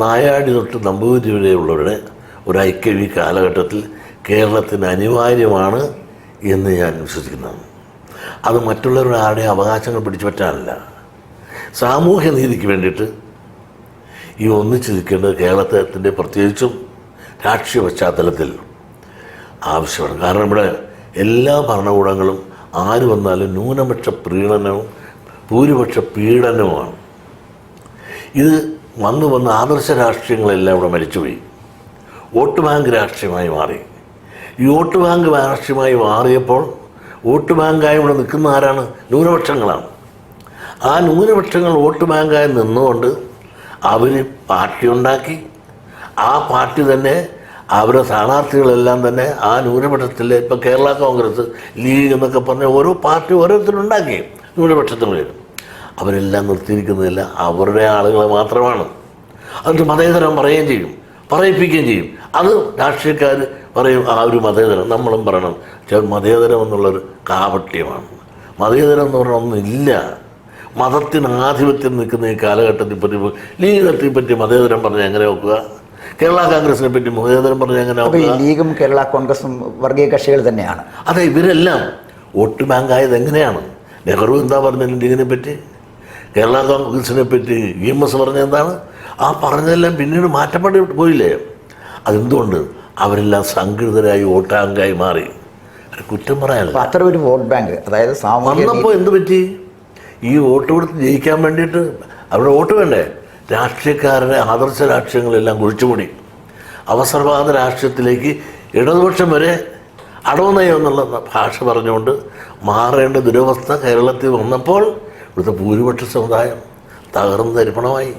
നായാടി തൊട്ട് നമ്പൂതിരി വരെയുള്ളവരുടെ ഒരു ഐക്യവി കാലഘട്ടത്തിൽ കേരളത്തിന് അനിവാര്യമാണ് എന്ന് ഞാൻ വിശ്വസിക്കുന്നതാണ് അത് മറ്റുള്ളവരുടെ ആരുടെയും അവകാശങ്ങൾ പിടിച്ചു പറ്റാനല്ല സാമൂഹ്യ നീതിക്ക് വേണ്ടിയിട്ട് ഈ ഒന്നിച്ചു നിൽക്കേണ്ടത് കേരളത്തിന്റെ പ്രത്യേകിച്ചും രാഷ്ട്രീയ പശ്ചാത്തലത്തിൽ ആവശ്യമാണ്. കാരണം ഇവിടെ എല്ലാ ഭരണകൂടങ്ങളും ആര് വന്നാലും ന്യൂനപക്ഷ പ്രീണനവും ഭൂരിപക്ഷ പീഡനവുമാണ്. ഇത് വന്ന് വന്ന് ആദർശ രാഷ്ട്രീയങ്ങളെല്ലാം ഇവിടെ മരിച്ചുപോയി. വോട്ട് ബാങ്ക് രാഷ്ട്രീയമായി മാറി. ഈ വോട്ട് ബാങ്ക് രാഷ്ട്രീയമായി മാറിയപ്പോൾ വോട്ട് ബാങ്കായി ഇവിടെ നിൽക്കുന്ന ആരാണ്? ന്യൂനപക്ഷങ്ങളാണ്. ആ ന്യൂനപക്ഷങ്ങൾ വോട്ട് ബാങ്കായി നിന്നുകൊണ്ട് അവർ പാർട്ടി ഉണ്ടാക്കി. ആ പാർട്ടി തന്നെ അവരുടെ സ്ഥാനാർത്ഥികളെല്ലാം തന്നെ ആ ന്യൂനപക്ഷത്തിലെ ഇപ്പം കേരള കോൺഗ്രസ് ലീഗ് എന്നൊക്കെ പറഞ്ഞ ഓരോ പാർട്ടി ഓരോരുത്തരുണ്ടാക്കി ന്യൂനപക്ഷത്തിനുള്ളിൽ. അവരെല്ലാം നിർത്തിയിരിക്കുന്നതല്ല അവരുടെ ആളുകളെ മാത്രമാണ്. എന്നിട്ട് മതേതരം പറയുകയും ചെയ്യും പറയിപ്പിക്കുകയും ചെയ്യും. അത് രാഷ്ട്രീയക്കാർ പറയും ആ ഒരു മതേതരം നമ്മളും പറയണം. ചില മതേതരം എന്നുള്ളൊരു കാപട്യമാണ്. മതേതരം എന്ന് പറഞ്ഞ ഒന്നുമില്ല. മതത്തിന് ആധിപത്യം നിൽക്കുന്ന ഈ കാലഘട്ടത്തിൽ പറ്റി ലീഗത്തെ പറ്റി മതേതരം പറഞ്ഞ് എങ്ങനെ നോക്കുക കേരള കോൺഗ്രസിനെ പറ്റി മതേതരം പറഞ്ഞ് എങ്ങനെ ലീഗും കേരള കോൺഗ്രസും വർഗീയ കക്ഷികൾ തന്നെയാണ്. അതെ ഇവരെല്ലാം വോട്ട് ബാങ്കായത് എങ്ങനെയാണ്? നെഹ്റു എന്താ പറഞ്ഞത് ലീഗിനെ പറ്റി? കേരള കോൺഗ്രസിനെ പറ്റി ഇ എം എസ് പറഞ്ഞ എന്താണ്? ആ പറഞ്ഞതെല്ലാം പിന്നീട് മാറ്റപ്പെട്ട് പോയില്ലേ? അതെന്തുകൊണ്ട്? അവരെല്ലാം സംഘടിതരായി വോട്ടാങ്കായി മാറി. കുറ്റം പറയാനല്ല. അത്ര ഒരു വോട്ട് ബാങ്ക് അതായത് വന്നപ്പോൾ എന്ത് പറ്റി? ഈ വോട്ട് കൊടുത്ത് ജയിക്കാൻ വേണ്ടിയിട്ട് അവരുടെ വോട്ട് വേണ്ടേ? രാഷ്ട്രീയക്കാരുടെ ആദർശ രാഷ്ട്രീയങ്ങളെല്ലാം കുഴിച്ചുമൂടി. അവസരവാദ രാഷ്ട്രീയത്തിലേക്ക് ഇടതുപക്ഷം വരെ അടവ് നയം എന്നുള്ള ഭാഷ പറഞ്ഞുകൊണ്ട് മാറേണ്ട ദുരവസ്ഥ കേരളത്തിൽ വന്നപ്പോൾ ഇവിടുത്തെ ഭൂരിപക്ഷ സമുദായം തകർന്നു തരിപ്പണമായി.